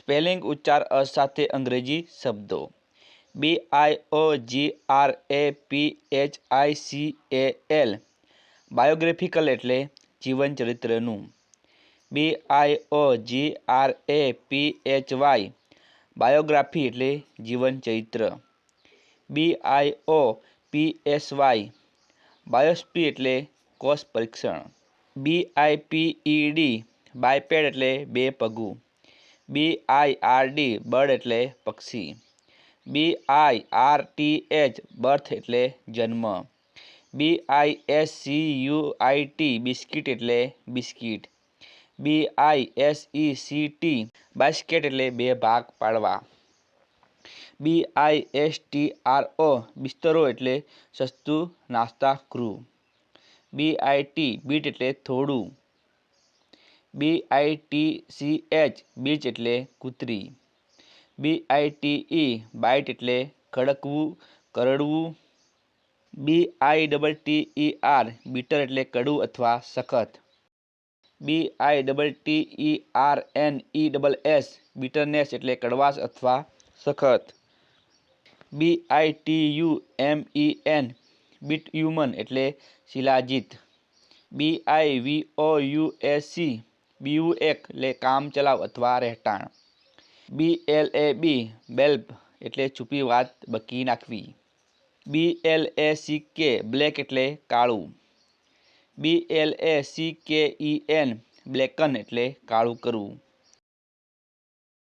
spelling ઉચ્ચાર અ સાથે અંગ્રેજી શબ્દો B I O G R A P H I C A L biographical એટલે જીવન ચરિત્રનું B I O G R A P H Y biography એટલે જીવન ચરિત્ર બી I O P S Y બાયોસ્પી એટલે કોષ પરીક્ષણ બી આઈ પી ઈ ડી બાયપેડ એટલે બે પગું BIRD બર્ડ એટલે પક્ષી B I R T H birth એટલે જન્મ B I S C U I T biscuit એટલે biscuit B A S K E T basket એટલે બે ભાગ પાડવા B I S T R O bistro એટલે સસ્તું નાસ્તો ક્રૂ B I T બીટ એટલે થોડું B I T C H bitch એટલે કૂતરી B I T E bite એટલે કડકવું કરડવું B I T T E R bitter એટલે કડુ અથવા સખત B I T T E R N E S બીટરનેસ એટલે કડવાસ અથવા સખત B I T U M E N bit human એટલે shilajit B I V O U S C BUK એટલે કામ ચલાવ અથવા રેટાણ BLAB বেলપ એટલે ચૂપી વાત બકી નાખવી BLACK બ્લેક એટલે કાળું BLACKEN બ્લેકન એટલે કાળું કરવું